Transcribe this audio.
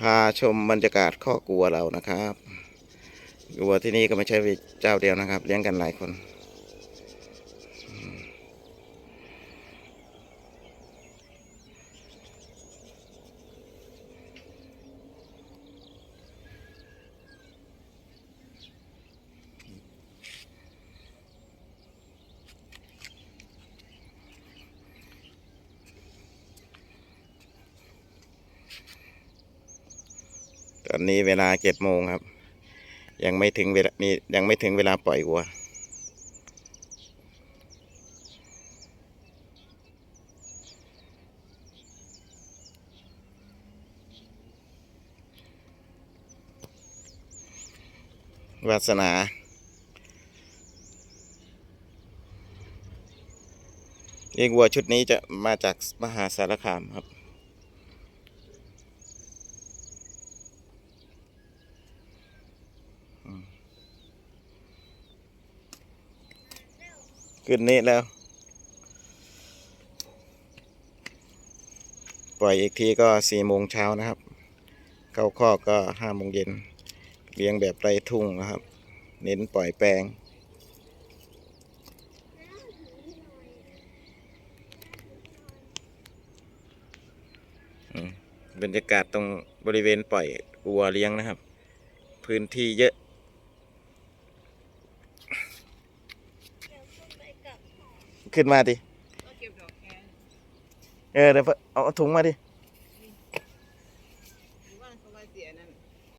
พาชมบรรยากาศข้อกลัวเรานะครับ วัวที่นี่ก็ไม่ใช่เจ้าเดียวนะครับ เลี้ยงกันหลายคน ตอนนี้เวลาเจ็ดโมงครับ ยังไม่ถึงเวลานี่ยังไม่ถึงเวลาปล่อยวัว วาสนาเรียงวัวชุดนี้จะมาจากมหาสารคามครับ ขึ้นนี้แล้ว ปล่อยอีกทีก็สี่โมงเช้านะครับ เข้าคอกก็ห้าโมงเย็นเลี้ยงแบบไรทุ่งนะครับ เน้นปล่อยแปลงบรรยากาศตรงบริเวณปล่อยวัวเลี้ยงนะครับ พื้นที่เยอะ ขึ้นมาดิเออเดี๋ยวเอาถุงมาดิ